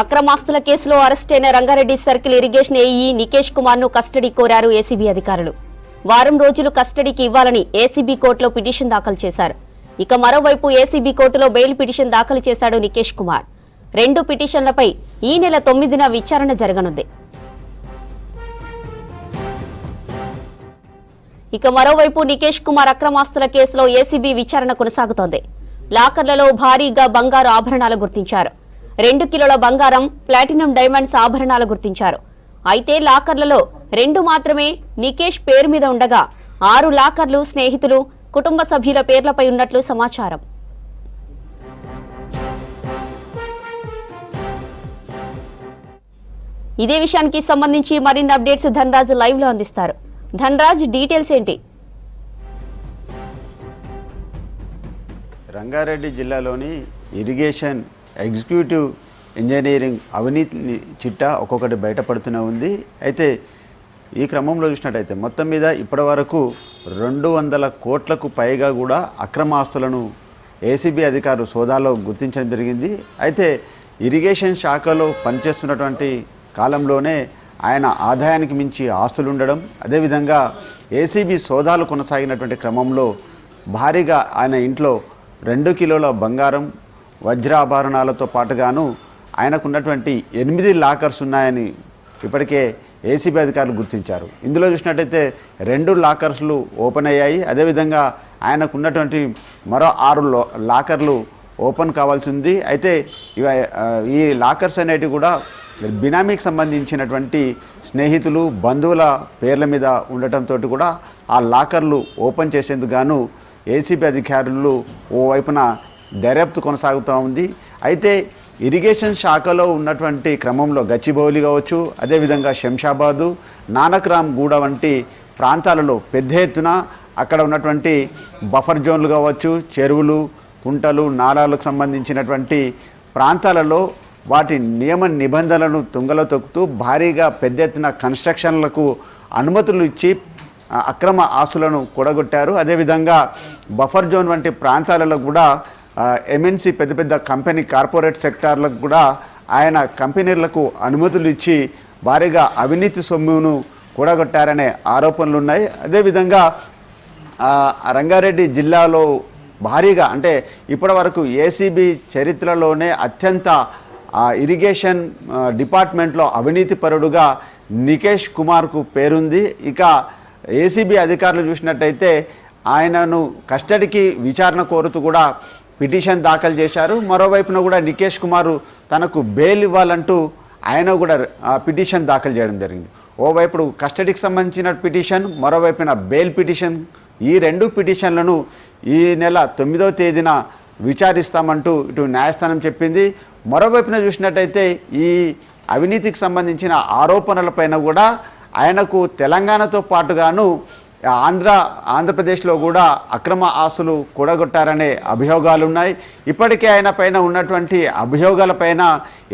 అక్రమాస్తుల కేసులో అరెస్టైన Rangareddy circle irrigation AE Nikesh కుమార్ను custody కోరారు ACB అధికారులు. వారం రోజులు కస్టడీకి ఇవ్వాలని ఏసీబీ కోర్టులో పిటిషన్ దాఖలు చేశారు. ఇక మరోవైపు ఏసీబీ కోర్టులో బెయిల్ పిటిషన్ దాఖలు చేశాడు నికేష్ కుమార్. రెండు పిటిషన్లపై ఈ నెల తొమ్మిదిన విచారణ జరగనుంది. ఇక మరోవైపు నికేష్ కుమార్ అక్రమాస్తుల కేసులో ఏసీబీ విచారణ కొనసాగుతోంది. లాకర్లలో భారీగా బంగారు ఆభరణాలు గుర్తించారు. రెండు కిలోల బంగారం ప్లాటినం డైమండ్స్ ఆభరణాలు గుర్తించారు. అయితే లాకర్లలో రెండు మాత్రమే నికేష్ పేరు మీద ఉండగా ఆరు లాకర్లు స్నేహితులు కుటుంబ సభ్యుల పేర్లపై ఉన్నట్లు సమాచారం. ఇదే విషయానికి సంబంధించి మరిన్ని అప్డేట్స్ ధనరాజ్ లైవ్లో అందిస్తారు. ధనరాజ్ డీటెయిల్స్ ఏంటి? రంగారెడ్డి జిల్లాలోని ఇరిగేషన్ ఎగ్జిక్యూటివ్ ఇంజనీరింగ్ అవినీతి చిట్టా ఒక్కొక్కటి బయటపడుతూనే ఉంది. అయితే ఈ క్రమంలో చూసినట్టయితే మొత్తం మీద ఇప్పటివరకు రెండు వందల కోట్లకు పైగా కూడా అక్రమ ఆస్తులను ఏసీబీ అధికారులు సోదాలో గుర్తించడం జరిగింది. అయితే ఇరిగేషన్ శాఖలో పనిచేస్తున్నటువంటి కాలంలోనే ఆయన ఆదాయానికి మించి ఆస్తులు ఉండడం అదేవిధంగా ఏసీబీ సోదాలు కొనసాగినటువంటి క్రమంలో భారీగా ఆయన ఇంట్లో రెండు కిలోల బంగారం వజ్రాభరణాలతో పాటుగాను ఆయనకు ఉన్నటువంటి ఎనిమిది లాకర్స్ ఉన్నాయని ఇప్పటికే ఏసీబీ అధికారులు గుర్తించారు. ఇందులో చూసినట్టయితే రెండు లాకర్స్లు ఓపెన్ అయ్యాయి. అదేవిధంగా ఆయనకు ఉన్నటువంటి మరో ఆరు లాకర్లు ఓపెన్ కావాల్సి ఉంది. అయితే ఇవ ఈ లాకర్స్ అనేటివి కూడా బినామీకి సంబంధించినటువంటి స్నేహితులు బంధువుల పేర్ల మీద ఉండటంతో కూడా ఆ లాకర్లు ఓపెన్ చేసేందుకు గాను ఏసీబీ అధికారులు ఓవైపున దర్యాప్తు కొనసాగుతూ ఉంది. అయితే ఇరిగేషన్ శాఖలో ఉన్నటువంటి క్రమంలో గచ్చిబౌలి కావచ్చు అదేవిధంగా శంషాబాదు నానక్రామ్ గూడ వంటి ప్రాంతాలలో పెద్ద ఎత్తున అక్కడ ఉన్నటువంటి బఫర్ జోన్లు కావచ్చు చెరువులు కుంటలు నాలాలకు సంబంధించినటువంటి ప్రాంతాలలో వాటి నియమ నిబంధనలను తుంగలో తొక్కుతూ భారీగా పెద్ద ఎత్తున కన్స్ట్రక్షన్లకు అనుమతులు ఇచ్చి అక్రమ ఆస్తులను కూడగొట్టారు. అదేవిధంగా బఫర్ జోన్ వంటి ప్రాంతాలలో కూడా ఎంఎన్సి పెద్ద పెద్ద కంపెనీ కార్పొరేట్ సెక్టార్లకు కూడా ఆయన కంపెనీలకు అనుమతులు ఇచ్చి భారీగా అవినీతి సొమ్మును కూడగొట్టారనే ఆరోపణలు ఉన్నాయి. అదేవిధంగా రంగారెడ్డి జిల్లాలో భారీగా అంటే ఇప్పటివరకు ఏసీబీ చరిత్రలోనే అత్యంత ఇరిగేషన్ డిపార్ట్మెంట్లో అవినీతి పరుడుగా నికేష్ కుమార్కు పేరుంది. ఇక ఏసీబీ అధికారులు చూసినట్టయితే ఆయనను కస్టడీకి విచారణ కోరుతూ కూడా పిటిషన్ దాఖలు చేశారు. మరోవైపున కూడా నికేష్ కుమారు తనకు బెయిల్ ఇవ్వాలంటూ ఆయన కూడా పిటిషన్ దాఖలు చేయడం జరిగింది. ఓవైపు కస్టడీకి సంబంధించిన పిటిషన్ మరోవైపున బెయిల్ పిటిషన్ ఈ రెండు పిటిషన్లను ఈ నెల తొమ్మిదవ తేదీన విచారిస్తామంటూ ఇటు న్యాయస్థానం చెప్పింది. మరోవైపున చూసినట్టయితే ఈ అవినీతికి సంబంధించిన ఆరోపణలపైన కూడా ఆయనకు తెలంగాణతో పాటుగాను ఆంధ్ర ఆంధ్రప్రదేశ్లో కూడా అక్రమ ఆస్తులు కూడగొట్టారనే అభియోగాలు ఉన్నాయి ఇప్పటికే ఆయన పైన ఉన్నటువంటి అభియోగాలపైన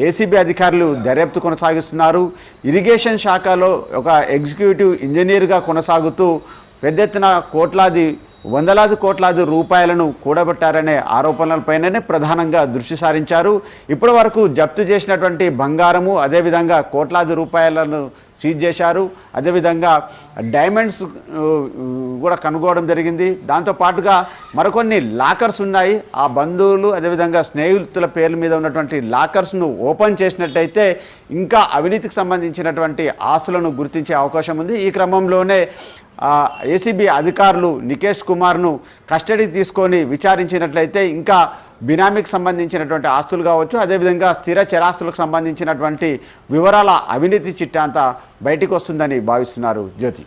ఏసీబీ అధికారులు దర్యాప్తు కొనసాగిస్తున్నారు. ఇరిగేషన్ శాఖలో ఒక ఎగ్జిక్యూటివ్ ఇంజనీర్గా కొనసాగుతూ పెద్ద ఎత్తున కోట్లాది వందలాది కోట్లాది రూపాయలను కూడబెట్టారనే ఆరోపణలపైననే ప్రధానంగా దృష్టి సారించారు. ఇప్పటి వరకు జప్తు చేసినటువంటి బంగారము అదేవిధంగా కోట్లాది రూపాయలను సీజ్ చేశారు. అదేవిధంగా డైమండ్స్ కూడా కనుగోవడం జరిగింది. దాంతో పాటుగా మరికొన్ని లాకర్స్ ఉన్నాయి. ఆ బంధువులు అదేవిధంగా స్నేహితుల పేర్ల మీద ఉన్నటువంటి లాకర్స్ను ఓపెన్ చేసినట్టయితే ఇంకా అవినీతికి సంబంధించినటువంటి ఆస్తులను గుర్తించే అవకాశం ఉంది. ఈ క్రమంలోనే ఏసీబీ అధికారులు నికేష్ కుమార్ను కస్టడీ తీసుకొని విచారించినట్లయితే ఇంకా బినామీకి సంబంధించినటువంటి ఆస్తులు కావచ్చు అదేవిధంగా స్థిర చరాస్తులకు సంబంధించినటువంటి వివరాల అవినీతి చిట్టా అంతా బయటికి వస్తుందని భావిస్తున్నారు జ్యోతి.